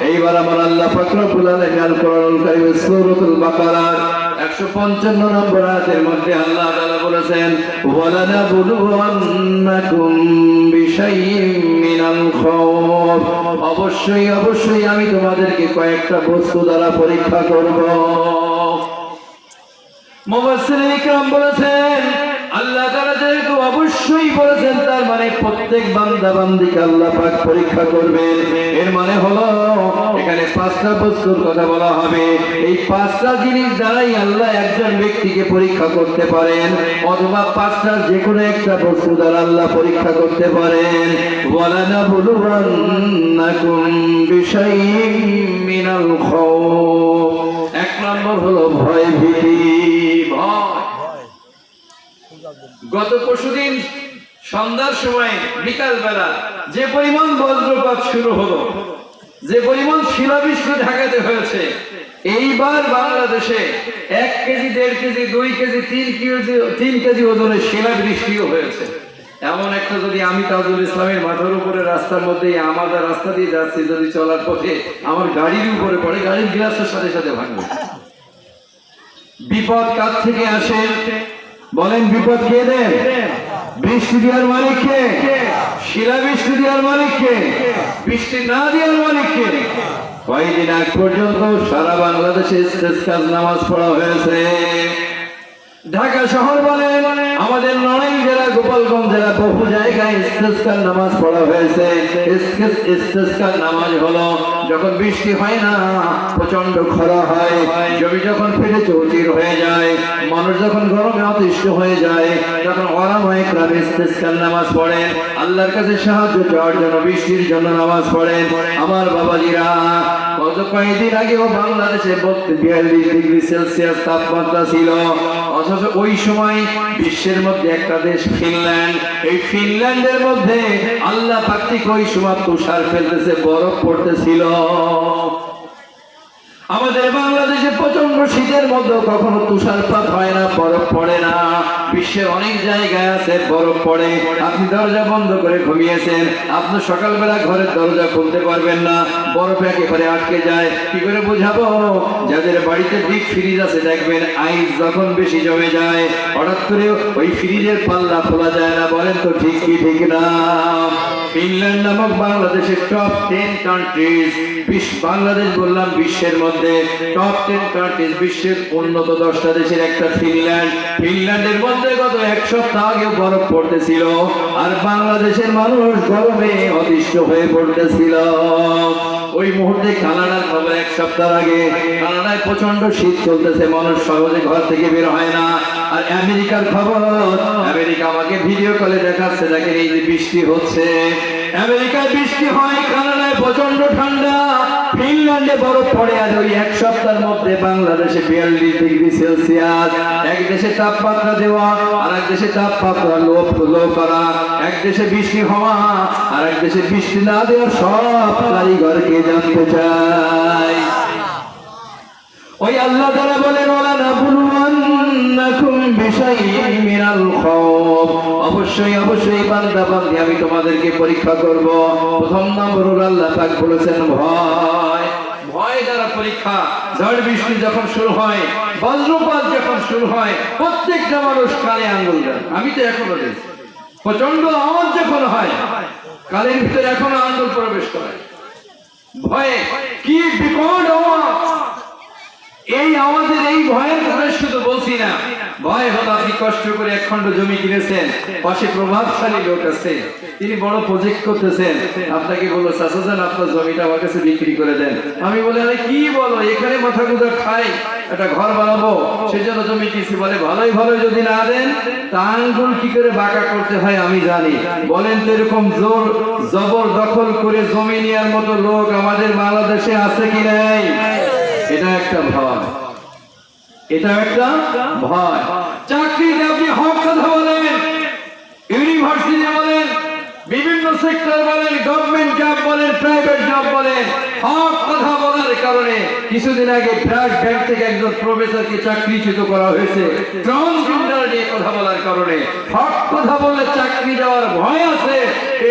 এইবার আমার আল্লাহ ফাকরুল আলামিন আল কোরআনুল কারীম সূরাতুল বাকারার 155 নম্বর আয়াতের মধ্যে আল্লাহ তাআলা বলেছেন ওয়ালানা বুলুয়ান্নাকুম বিশাইইম মিনাল খাউফ অবশ্যই অবশ্যই আমি তোমাদেরকে কয়েকটা বস্তু দ্বারা পরীক্ষা করব। মুফাসসিরিন ইকরাম বলেছেন আল্লাহ তারা যেহেতু অবশ্যই বলেছেন, তার মানে প্রত্যেক বান্দা বান্দিকে আল্লাহ পাক পরীক্ষা করবেন। এর মানে হলো, এখানে পাঁচটা বস্তুর কথা বলা হবে। এই পাঁচটা জিনিস দ্বারাই আল্লাহ একজন ব্যক্তিকে পরীক্ষা করতে পারেন, অথবা পাঁচটা যে কোনো একটা বস্তু দ্বারা আল্লাহ পরীক্ষা করতে পারেন। বিশাইইম মিনাল খাউফ। এক নম্বর হলো ভয় ভীতি ভয়। গত পরশুদিন সন্ধ্যার সময় বিকাল বেলা যে পরিমাণ বজ্রপাত শুরু হলো, যে পরিমাণ শিলাবৃষ্টি ঢাকাতে হয়েছে, এইবার বাংলাদেশে এক কেজি, দেড় কেজি, দুই কেজি, তিন কেজি তিন কেজি ওজনের শিলাবৃষ্টিও হয়েছে। এমন একটা যদি আমি তাজুল ইসলামের মাথার উপরে রাস্তার মধ্যে আমাদের রাস্তা দিয়ে যাচ্ছি, যদি চলার পথে আমার গাড়ির উপরে পড়ে, গাড়ির গ্লাসের সাথে সাথে ভাঙবে। বিপদ কার থেকে আসে? বলেন বিপদ কে দেন? বৃষ্টি দেওয়ার মালিক কে শিলা বৃষ্টি দেওয়ার মালিক কে বৃষ্টি না দেওয়ার মালিক কে কয়েকদিন আগ পর্যন্ত সারা বাংলাদেশে নামাজ পড়া হয়েছে। ঢাকা শহর বলেন আমাদের নড়াইল জেলা, গোপালগঞ্জ জেলা বহু জায়গায় ইস্তেসকার নামাজ পড়া হয়েছে। ইস্তেস- ইস্তেসকার নামাজ হলো যখন বৃষ্টি হয় না প্রচণ্ড খরা হয়, জমি যখন ফেটে চৌচির হয়ে যায়, মানুষ যখন গরমে অতিষ্ঠ হয়ে যায় তখন ওরামায় গ্রামে ইস্তেসকার নামাজ পড়েন, আল্লাহর কাছে সাহায্য চাওয়ার জন্য, বৃষ্টির জন্য নামাজ পড়েন। আমার বাবাজিরা গত কয়েকদিন আগেও বাংলাদেশে বিয়াল্লিশ ডিগ্রি সেলসিয়াস তাপমাত্রা ছিল। অথচ ওই সময় বিশ্বের মধ্যে একটা দেশ ফিনল্যান্ড। এই ফিনল্যান্ডের মধ্যে আল্লাহ পার্থিক ওই সময় তুষার ফেলতেছে, বরফ পড়তেছিল। আমাদের বাংলাদেশে প্রচণ্ড শীতের মধ্যে কখনো তুষারপাত হয় না, বরফ পড়ে না। বিশ্বের অনেক জায়গায় আছে, বরফ পড়ে, আপনি দরজা বন্ধ করে ঘুমিয়েছেন, আপনি সকালবেলা ঘরের দরজা খুলতে পারবেন না, বরফ একেবারে আটকে যায়, কি করে বোঝাবো? যাদের বাড়িতে ডিপ ফ্রিজ আছে, দেখবেন আইস যখন বেশি জমে যায়, হঠাৎ করে ওই ফ্রিজের পাল্লা খোলা যায় না, বলেন তো ঠিক কি, ঠিক না? ফিনল্যান্ড নামক বাংলাদেশের টপ টেন কান্ট্রিজ বাংলাদেশ বললাম বিশ্বের মধ্যে টপ টেন কান্ট্রিজ বিশ্বের উন্নত দশটা দেশের একটা ফিনল্যান্ড ফিনল্যান্ডের মধ্যে গত এক সপ্তাহ আগে বরফ পড়তেছিল আর বাংলাদেশের মানুষ গরমে অতিষ্ঠ হয়ে পড়তেছিল। ওই মুহূর্তে কানাডার খবর এক সপ্তাহ আগে। কানাডায় প্রচণ্ড শীত চলতেছে, মানুষ সহজে ঘর থেকে বের হয় না। আর আমেরিকার খবর, আমেরিকা আমাকে ভিডিও কলে দেখাচ্ছে, দেখেন এই যে বৃষ্টি হচ্ছে। আমেরিকায় বৃষ্টি হয়, কানাডায় প্রচণ্ড ঠান্ডা। ফিনল্যান্ডে বরফ পড়ে আর ওই এক সপ্তাহের মধ্যে বাংলাদেশে বিয়াল্লিশ ডিগ্রি সেলসিয়াস। এক দেশে তাপমাত্রা দেওয়া, আর এক দেশে তাপমাত্রা লো লো করা। এক দেশে বৃষ্টি হওয়া, আর এক দেশে বৃষ্টি না দেওয়া সব কারিগরকে জানতে চাই। ওই আল্লাহ তাআলা বলেন, ওয়ালা নাবলুওয়ান্নাকুম বিশাইইন আমি তোমাদেরকে পরীক্ষা করব। প্রথম নম্বর আল্লাহ পাক বলেছেন, ভয়। ভয় দ্বারা পরীক্ষা। ঝড় বৃষ্টি যখন শুরু হয়, বজ্রপাত যখন শুরু হয়, প্রত্যেকটা মানুষ কানে আঙ্গুল দেয়। আমি তো এখনও প্রচণ্ড আওয়াজ যখন হয়, কানের ভিতরে এখনও আঙ্গুল প্রবেশ করে। ভয়ে, কি বিকট আওয়াজ! এই আমাদের এই ভয়ের কথা শুধু বলছি না। ভয় হলো আপনি কষ্ট করে এক খণ্ড জমি কিনেছেন। পাশে প্রভাবশালী লোক আছে। তিনি বড় প্রজেক্ট করতেছেন। আপনাকে বলল চাচাজান আপনার জমিটা আমার কাছে বিক্রি করে দেন। আমি বলে, আরে কি বলো, এখানে মাথা গুজা খাই, একটা ঘর বানাবো, সেজন্য জমি কিনছি। বলে, ভালোই ভালো যদি না দেন তা আঙ্গুল কি করে বাঁকা করতে হয় আমি জানি। বলেন তো এরকম জোর জবর দখল করে জমি নেওয়ার মতো লোক আমাদের বাংলাদেশে আছে কি নাই? এটা একটা ভয়। এটা একটা ভয়। চাকরিতে আপনি হক কথা বলেন ইউনিভার্সিটি বলেন, বিভিন্ন সেক্টর বলেন গভর্নমেন্ট জব বলেন প্রাইভেট জব বলেন, হক কথা বলার কারণে কিছুদিন আগে ব্র্যাক ব্যাংক থেকে একজন প্রফেসরকে চাকরিচ্যুত করা হয়েছে। ট্রান্সজেন্ডার নিয়ে কথা বলার কারণে হক কথা বলে চাকরি দেওয়ার ভয় আছে।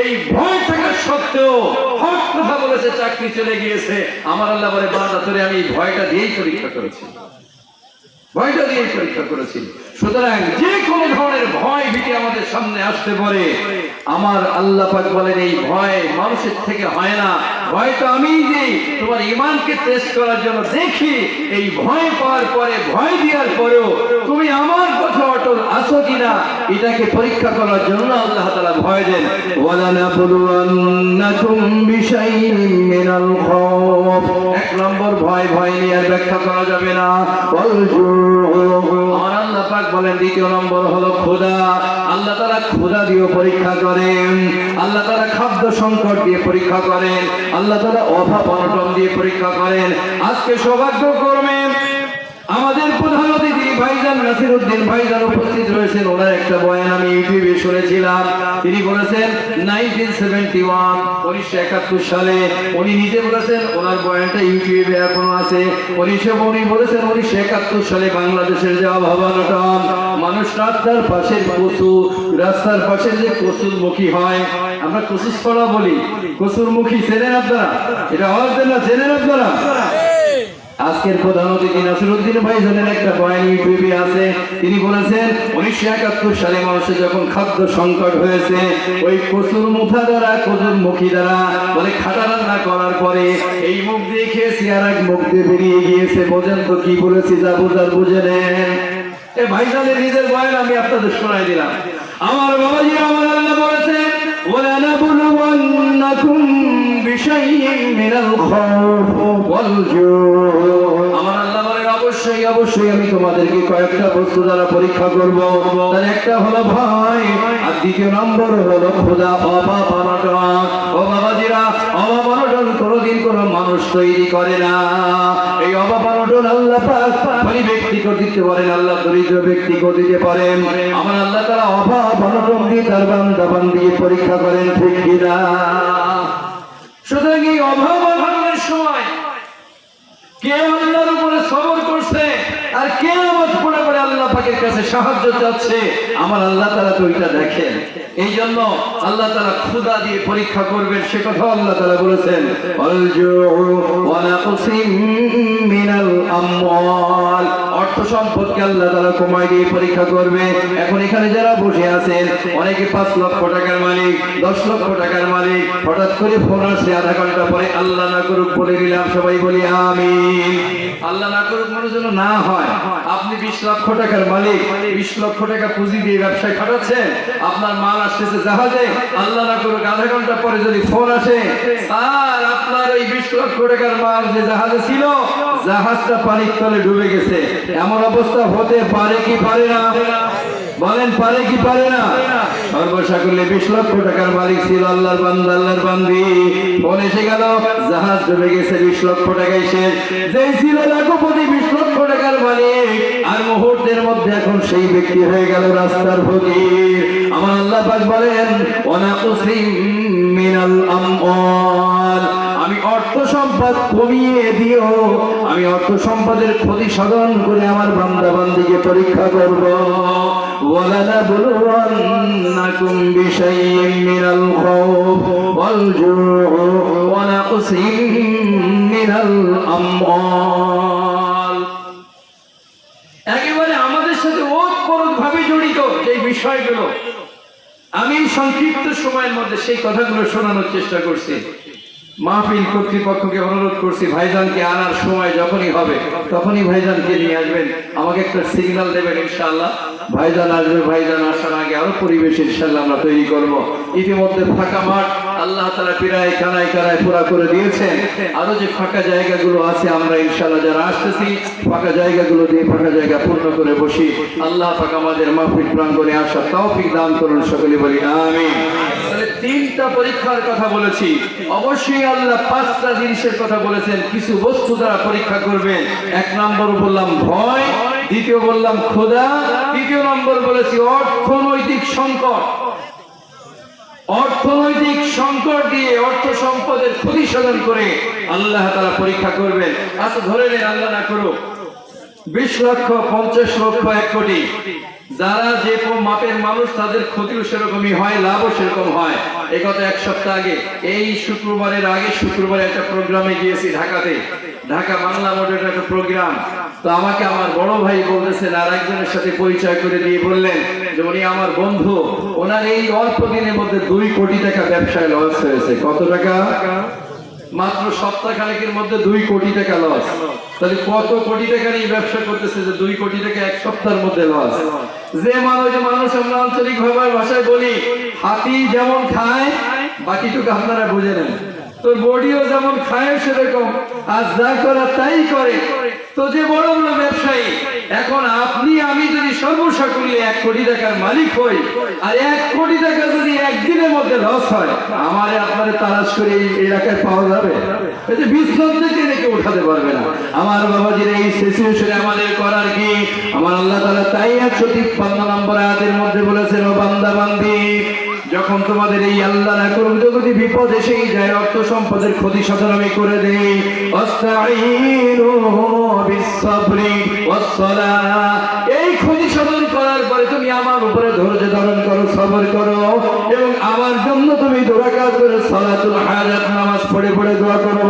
এই ভয় থাকা সত্ত্বেও হক কথা বলেছে চাকরি চলে গিয়েছে। আমার আল্লাহ বলে, বান্দা, তোরে আমি ভয়টা দিয়েই পরীক্ষা করেছি। ভয়টা দিয়ে পরীক্ষা করেছি সুতরাং যে কোনো ধরনের ভয় ভীতি আমাদের সামনে আসতে পারে। আমার আল্লাহ পাক বলেন, এই ভয় মানুষের থেকে হয় না। ভয় তো আমি দিই। তোমার ইমানকে টেস্ট করার জন্য দেখি, এই ভয় পাওয়ার পরে, ভয় দেওয়ার পরেও তুমি আমার কথা অটল আছো কিনা, এটাকে পরীক্ষা করার জন্য আল্লাহ তাআলা ভয় দেন। এক নম্বর ভয় ভয় নিয়ে ব্যাখ্যা করা যাবে না। পাক বলেন, দ্বিতীয় নম্বর হলো খোদা আল্লাহ তারা খোদা দিয়ে পরীক্ষা করেন। আল্লাহ তারা খাদ্য সংকট দিয়ে পরীক্ষা করেন। আল্লাহ তারা অভাব অনটন দিয়ে পরীক্ষা করেন। আজকে সৌভাগ্য করবেন আমাদের প্রধান অতিথি ভাইজান নাসির উদ্দিন ভাইজান উপস্থিত রয়েছেন। ওনার একটা বয়ান আমি ইউটিউবে শুনেছিলাম। তিনি বলেছেন, নাইনটিন সেভেন্টি ওয়ান, উনিশশো একাত্তর সালে উনি নিজে বলেছেন, ওনার বয়ানটা ইউটিউবে এখনও আছে। উনিশশো উনি বলেছেন, উনিশশো একাত্তর সালে বাংলাদেশের যে অভাবানটন মানুষ রাস্তার পাশের কচু রাস্তার পাশের যে কচুর মুখী হয়, আমরা ছড়া বলি। কচুর মুখী চেনেন আপনারা? এটা দেন না চেনেন আপনারা? আজকের প্রধান অতিথি নাসিরুদ্দিন ভাই জানেন একটা বয়ান ইউটিউবে আছে। তিনি বলেছেন, উনিশশো একাত্তর সালে মানুষের যখন খাদ্য সংকট হয়েছে, ওই কচুর মুখা দ্বারা, কচুর মুখী দ্বারা, বলে খাটা রান্না করার পরে এই মুখ দিয়ে খেয়েছি আর এক মুখ দিয়ে বেরিয়ে গিয়েছে। বোঝেন তো কি বলেছি, যা বোঝার বুঝে নেন। এ ভাই জানে নিজের বয়ান আমি আপনাদের শোনাই দিলাম। আমার বাবাজি আমার আল্লাহ বলেছেন বলে আনা বলব بشيء من الخوف والجوع আমার আল্লাহ বলেন অবশ্যই অবশ্যই আমি তোমাদেরকে কয়েকটা বস্তু দ্বারা পরীক্ষা করব তার একটা হলো ভয় আর দ্বিতীয় নম্বর হলো খোদা অভাব অনটন ও বাবাজিরা অভাব অনটন কোনোদিন কোনো মানুষ তৈরি করে না এই অভাব অনটন আল্লাহ পাক ধনী ব্যক্তিকে দিতে পারেন আল্লাহ দরিদ্র ব্যক্তিকে দিতে পারেন আমার আল্লাহ তারা অভাব অনটন দিয়ে তার বান্দা বান্দিকে পরীক্ষা করেন ঠিক কিনা সুতরাং এই অভাব অভাবের সময় কেউ আল্লাহর আর কে নামাজ পড়ে পড়ে আল্লাহ পাকের কাছে সাহায্য চাচ্ছে। আমার আল্লাহ তারা তো ওইটা দেখেন। এই জন্য আল্লাহ তারা ক্ষুদা দিয়ে পরীক্ষা করবেন, সে কথা আল্লাহ তারা বলেছেন। অর্থ সম্পদকে আল্লাহ তারা কমায় দিয়ে পরীক্ষা করবে। এখন এখানে যারা বসে আছেন, অনেকে পাঁচ লক্ষ টাকার মালিক, দশ লক্ষ টাকার মালিক, হঠাৎ করে ফোন আসছে আধা ঘণ্টা পরে, আল্লাহ না করুক বলে দিলাম সবাই বলি, আমিন। আল্লাহ না করুক মনে যেন না হয়। আপনি বিশ লক্ষ টাকার মালিক, বিশ লক্ষ টাকা পুঁজি দিয়ে ব্যবসায় খাটাচ্ছেন, আপনার মাল আসতেছে জাহাজে, আল্লাহ না করুক আধা ঘণ্টা পরে যদি ফোন আসে আর আপনার ওই বিশ লক্ষ টাকার মাল যে জাহাজে ছিল, জাহাজটা পানির তলে ডুবে গেছে। এমন অবস্থা হতে পারে কি পারে না? বলেন, পারে কি পারে না? সর্বসা করলে বিশ লক্ষ টাকার মালিক ছিল আল্লাহর বান্দা, আল্লাহর বান্দি। ফোন এসে গেল, জাহাজ ডুবে গেছে, বিশ লক্ষ টাকায় শেষ। যেই ছিল লাখপতি, বিশ লক্ষ টাকার মালিক। আর মুহূর্তের মধ্যে এখন সেই ব্যক্তি হয়ে গেল রাস্তার ফকির। আমার আল্লাহ পাক বলেন ওয়ানাকুসিম মিনাল আমওয়াল। আমি অর্থ সম্পদ কমিয়ে দিও। আমি অর্থ সম্পদের ক্ষতি সাধন করে আমার বান্দা বান্দিকে পরীক্ষা করব। ولنبلونكم بشيء من الخوف والجوع ونقص من الأموال একেবারে আমাদের সাথে ওতপ্রোত ভাবে জড়িত এই বিষয়গুলো আমি সংক্ষিপ্ত সময়ের মধ্যে সেই কথাগুলো শোনানোর চেষ্টা করছি মাহফিল কর্তৃপক্ষকে অনুরোধ করছি, ভাইজানকে আনার সময় যখনই হবে, তখনই ভাইজানকে নিয়ে আসবেন। আমাকে একটা সিগন্যাল দেবেন ইনশাআল্লাহ। ভাইজান আসবে, ভাইজান আসার আগে আরও পরিবেশ ইনশাআল্লাহ আমরা তৈরি করব। ইতিমধ্যে ফাঁকা মাঠ, আল্লাহ তালা পিরায় কানায় কানায় পুরা করে দিয়েছেন। আরও যে ফাঁকা জায়গাগুলো আছে, আমরা ইনশাল্লাহ যারা আসতেছি, ফাঁকা জায়গাগুলো দিয়ে ফাঁকা জায়গা পূর্ণ করে বসি। আল্লাহ ফাঁকা আমাদের মাহফিল প্রাঙ্গনে আসা তৌফিক দান করুন, সকলে বলি তাহলে তিনটা পরীক্ষার কথা বলেছি। অবশ্যই আল্লাহ পাঁচটা জিনিসের কথা বলেছেন। কিছু বস্তু দ্বারা পরীক্ষা করবেন। এক নম্বর বললাম ভয়, দ্বিতীয় বললাম খোদা তৃতীয় নম্বর বলেছি অর্থনৈতিক সংকট। অর্থনৈতিক সংকট দিয়ে অর্থ সম্পদের ক্ষতি সাধন করে আল্লাহ তারা পরীক্ষা করবেন। আচ্ছা ধরে নেন, আল্লাহ না করুক। বিশ লক্ষ, পঞ্চাশ লক্ষ, এক কোটি। যারা যে মাপের মানুষ, তাদের ক্ষতিও সেরকমই হয়, লাভও সেরকম হয়। এই গত এক সপ্তাহ আগে, এই শুক্রবারের আগে শুক্রবারে একটা প্রোগ্রামে গিয়েছি ঢাকাতে। ঢাকা বাংলা মোটরের একটা প্রোগ্রাম। তো আমাকে আমার বড় ভাই বলতেছেন, আর একজনের সাথে পরিচয় করে দিয়ে বললেন যে উনি আমার বন্ধু, ওনার এই অল্প দিনের মধ্যে দুই কোটি টাকা ব্যবসায় লস হয়েছে। কত টাকা? মাত্র সপ্তাহ খানেকের মধ্যে দুই কোটি টাকা লস তাহলে কত কোটি টাকার এই ব্যবসা করতেছে যে দুই কোটি টাকা এক সপ্তাহের মধ্যে লস যে মানুষ মানুষ আমরা আঞ্চলিক ভাষায় বলি হাতি যেমন খায় বাকিটুকু আপনারা বুঝে নেন। তোর বডিও যেমন খায় সেরকম। আর যা করা তাই করে। তো যে বড় বড় ব্যবসায়ী এখন সর্বসাকুল্যে এক কোটি টাকার মালিক হই, আর এক কোটি টাকা যদি একদিনের মধ্যে লস হয়, আমার আপনার তালাশ করে এই এলাকায় পাওয়া যাবে? এতে উঠাতে পারবে না। আমার বাবাজির এই সিচুয়েশনে আমাদের করার কি? আমার আল্লাহ তালা তাই একশো তিপ্পান্ন নম্বর আয়াতের মধ্যে বলেছেন, ও বান্দা বান্দি যখন তোমাদের এই আল্লাহ না করুন যদি বিপদ এসেই যায় অর্থ সম্পদের ক্ষতি সাধন আমি করে দেই। এই ক্ষতি সাধন করার পরে তুমি আমার উপরে ধৈর্য ধারণ করো, সবর করো। এবং আমার জন্য তুমি দোয়া কাজ করে সালাতুল হাজাত নামাজ পড়ে পড়ে দোয়া করো